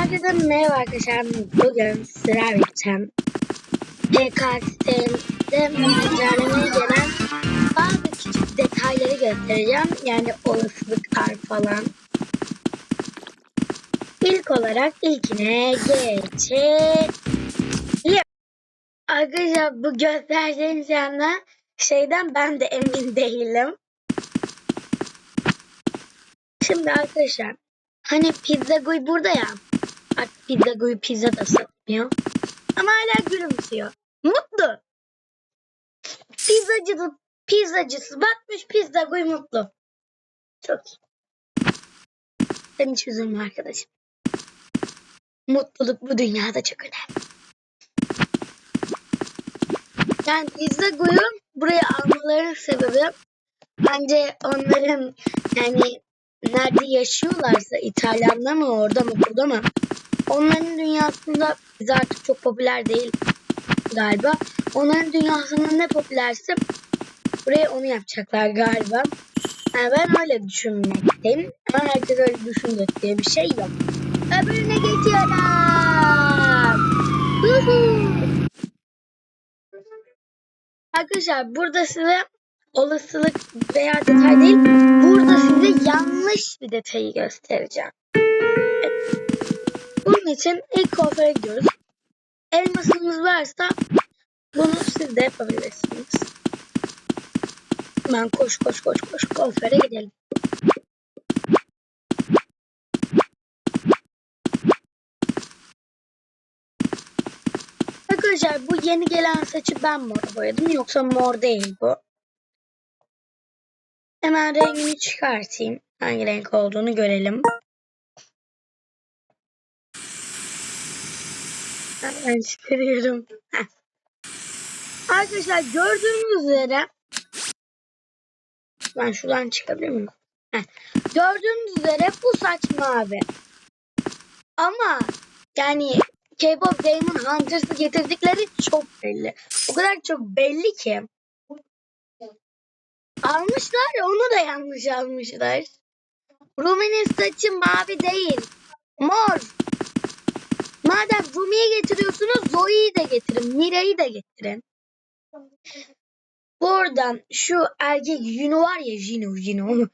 Herkese merhaba arkadaşlar. Bugün sizlerle birlikte PKX'de güncellemeye gelen bazı küçük detayları göstereceğim. Yani olasılıklar falan. İlk olarak ilkine geçelim. Arkadaşlar bu göstereceğim yanına şeyden ben de emin değilim. Şimdi arkadaşlar hani pizza guy burada ya. Artık pizza guy pizza da satmıyor. Ama hala gülümsüyor. Mutlu. Pizzacısı, pizzacısı batmış pizza guy mutlu. Çok iyi. Sen hiç üzülme arkadaşım. Mutluluk bu dünyada çok önemli. Yani pizza guy'un buraya almalarının sebebi bence onların yani nerede yaşıyorlarsa İtalyan'da mı orada mı burada mı onların dünyasında biz artık çok popüler değil galiba. Onların dünyasında ne popülerse buraya onu yapacaklar galiba. Yani ben öyle düşünmekteyim. Ama herkes öyle düşünecek diye bir şey yok. Öbürüne geçiyorum. Arkadaşlar burada size olasılık veya detay değil. Burada size yanlış bir detayı göstereceğim. İçin ilk kuaföre gidiyoruz. Elmasınız varsa bunu siz de yapabilirsiniz. Hemen koş koş koş koş kuaföre gidelim. Arkadaşlar bu yeni gelen saçı ben mor boyadım yoksa mor değil bu. Hemen rengini çıkartayım. Hangi renk olduğunu görelim. Hemen çıkarıyorum. Arkadaşlar gördüğünüz üzere ben şuradan çıkabilir miyim? Gördüğünüz üzere bu saç mavi. Ama yani K-pop Demon Hunters'ı getirdikleri çok belli. O kadar çok belli ki. Almışlar onu da yanlış almışlar. Rumi'nin saçı mavi değil. Mor. Madem Rumi'yi getiriyorsunuz Zoe'yi de getirin. Mira'yı da getirin. Buradan şu erkek Juno var ya Juno Juno.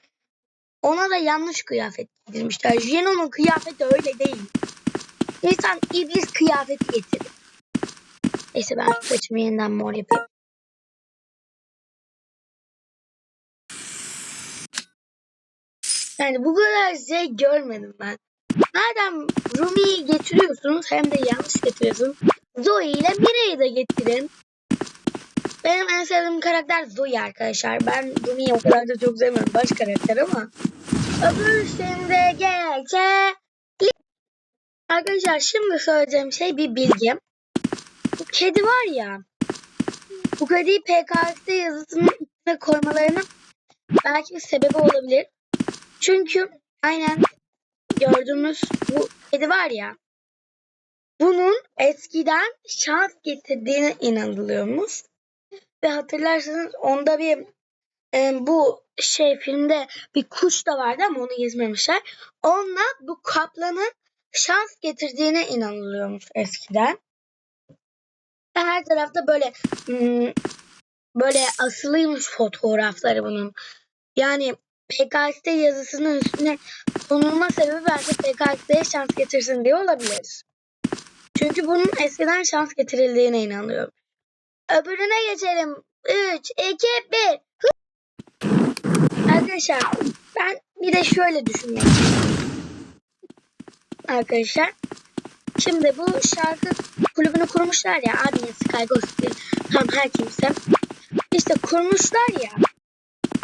Ona da yanlış kıyafet giydirmişler. Juno'nun kıyafeti öyle değil. İnsan iblis kıyafeti getirir. Neyse ben saçımı yeniden mor yapayım. Yani bu kadar şey görmedim ben. Madem Rumi'yi getiriyorsunuz hem de yanlış getiriyorsunuz. Zoe ile Mira'yı da getirin. Benim en sevdiğim karakter Zoe arkadaşlar. Ben Rumi'yi o kadar da çok sevmiyorum. Baş karakter ama. Öbür şimdi geçelim. Arkadaşlar şimdi söyleyeceğim şey bir bilgi. Bu kedi var ya. Bu kediyi PKX'de yazısının içine koymalarının belki bir sebebi olabilir. Çünkü aynen gördüğümüz bu kedi var ya. Bunun eskiden şans getirdiğine inanılıyormuş. Ve hatırlarsanız onda bir e, bu şey filmde bir kuş da vardı ama onu gezmemişler. Onunla bu kaplanın şans getirdiğine inanılıyormuş eskiden. Ve her tarafta böyle hmm, böyle asılıymış fotoğrafları bunun. Yani PKX'de yazısının üstüne konulma sebebi belki PKX'de şans getirsin diye olabilir. Çünkü bunun eskiden şans getirildiğine inanıyorum. Öbürüne geçelim. 3, 2, 1. Arkadaşlar ben bir de şöyle düşünüyorum. Arkadaşlar. Şimdi bu şarkı kulübünü kurmuşlar ya. Admin Sky Gospel. Tam her kimse. İşte kurmuşlar ya.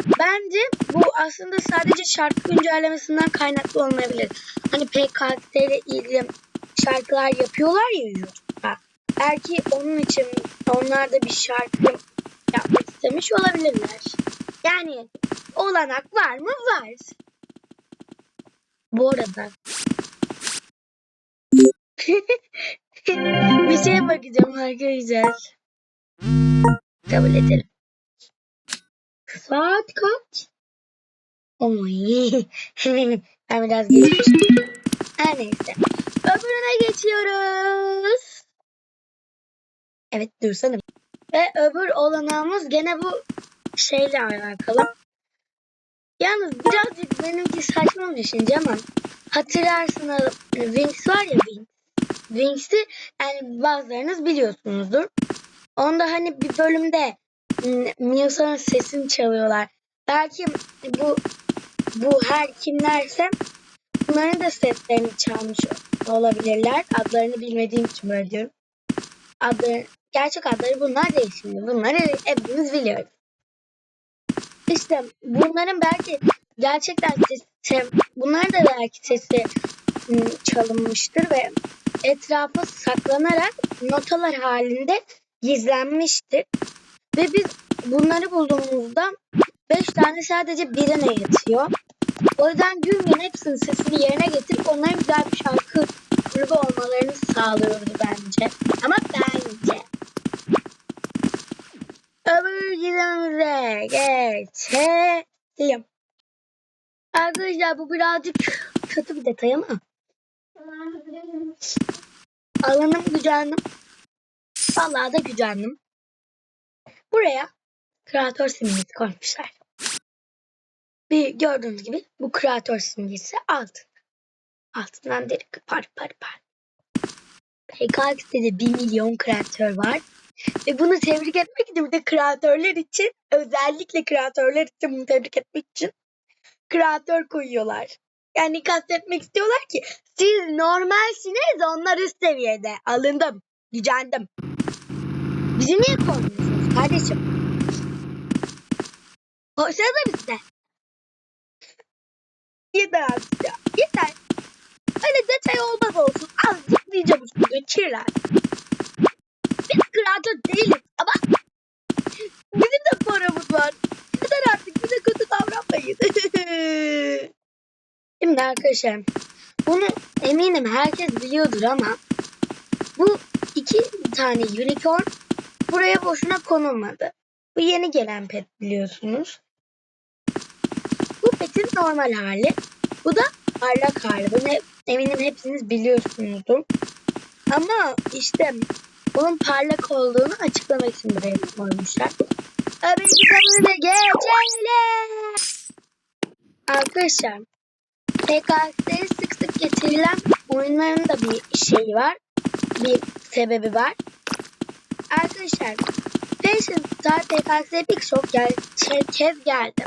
Bence bu aslında sadece şarkı güncellemesinden kaynaklı olmayabilir. Hani PKT ile ilgili şarkılar yapıyorlar ya YouTube'da. Belki onun için onlar da bir şarkı yapmak istemiş olabilirler. Yani olanak var mı? Var. Bu arada bir şeye bakacağım arkadaşlar. Kabul edelim. Saat kaç? Oy. ben biraz geçmişim. Her neyse. Öbürüne geçiyoruz. Evet dursana. Ve öbür olanağımız gene bu şeyle alakalı. Yalnız birazcık benimki saçma düşünce ama hatırlarsınız Wings var ya Wings. Wings'i yani bazılarınız biliyorsunuzdur. Onda hani bir bölümde Miosa'nın sesini çalıyorlar. Belki bu bu her kimlerse bunların da seslerini çalmış olabilirler. Adlarını bilmediğim için böyle diyorum. Adları, gerçek adları bunlar değil. Bunları hepimiz biliyoruz. İşte bunların belki gerçekten sesi, bunlar da belki sesi ım, çalınmıştır ve etrafa saklanarak notalar halinde gizlenmiştir. Ve biz bunları bulduğumuzda 5 tane sadece birine yatıyor. O yüzden gün hepsinin sesini yerine getirip onların güzel bir şarkı grubu olmalarını sağlıyoruz bence. Ama bence. Öbür gizemimize geçelim. Arkadaşlar bu birazcık kötü bir detay ama. Alanım gücendim. Vallahi da gücendim. Buraya kreatör simgesi koymuşlar. Bir gördüğünüz gibi bu kreatör simgesi altın. Altından deri par par par. PKX'de de 1 milyon kreatör var. Ve bunu tebrik etmek için bir de kreatörler için özellikle kreatörler için bunu tebrik etmek için kreatör koyuyorlar. Yani kastetmek istiyorlar ki siz normalsiniz onlar üst seviyede. Alındım. Gücendim. Bizi niye koymuyorsunuz kardeşim? Koysanıza bizde. Yeter artık ya. Yeter. Öyle detay olmaz olsun. Azıcık diyeceğim üstüne. Kirler. Biz kreatör değiliz ama bizim de paramız var. Yeter artık bize kötü davranmayın. Şimdi arkadaşlar bunu eminim herkes biliyordur ama bu iki tane unicorn buraya boşuna konulmadı. Bu yeni gelen pet biliyorsunuz. Bu petin normal hali. Bu da parlak hali. Bunu hep- eminim hepiniz biliyorsunuzdur. Ama işte bunun parlak olduğunu açıklamak için buraya koymuşlar. Öbür kitabını geçelim. Arkadaşlar PKX'de sık sık getirilen oyunların da bir şeyi var. Bir sebebi var. Arkadaşlar Fashion Star PKX'de birçok gel şey, kez geldi.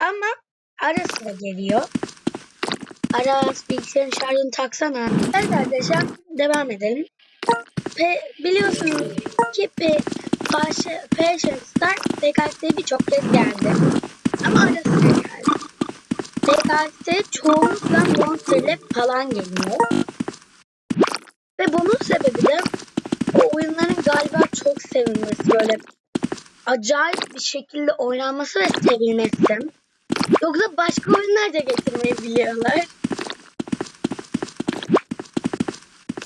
Ama ara sıra geliyor. Aras bilgisayarın şarjını taksana. Evet arkadaşlar devam edelim. Pe, biliyorsunuz ki Fashion, Fashion Star PKX'de birçok kez geldi. Ama ara sıra geldi. PKX'de çoğunlukla monsterle falan geliyor. Ve bunun sebebi de o oyunların galiba çok sevilmesi böyle acayip bir şekilde oynanması ve sevilmesi. Yoksa başka oyunlar da getirmeyi biliyorlar.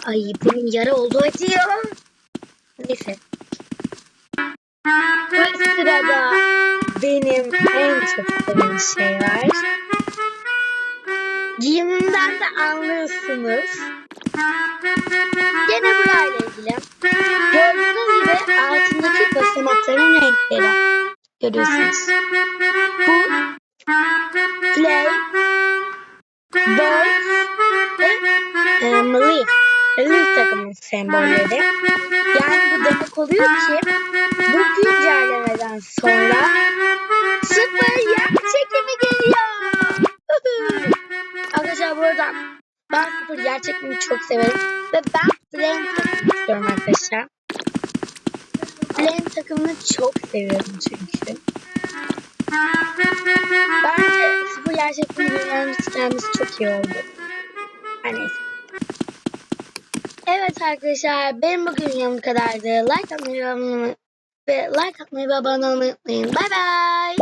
Ay bunun yara olduğu acıyor. Neyse. Bu sırada benim en çok sevdiğim şey var. Giyimimden de anlıyorsunuz. Gene burayla basamakların renkleri. Görüyorsunuz. Bu Play, Bird ve e, Leaf. Leaf takımın sembolleri. Yani bu demek oluyor ki bu güncellemeden sonra sıfır yer çekimi geliyor. Arkadaşlar bu arada ben sıfır yer çekimi çok severim. Ve ben Flame takımını istiyorum arkadaşlar. Çok seviyorum çünkü. Bence sıfır yer çekimi dünyanın gelmesi çok iyi oldu. Her neyse. Evet arkadaşlar benim bugün bu kadardı. Like atmayı ve like atmayı ve abone olmayı unutmayın. Bay bay.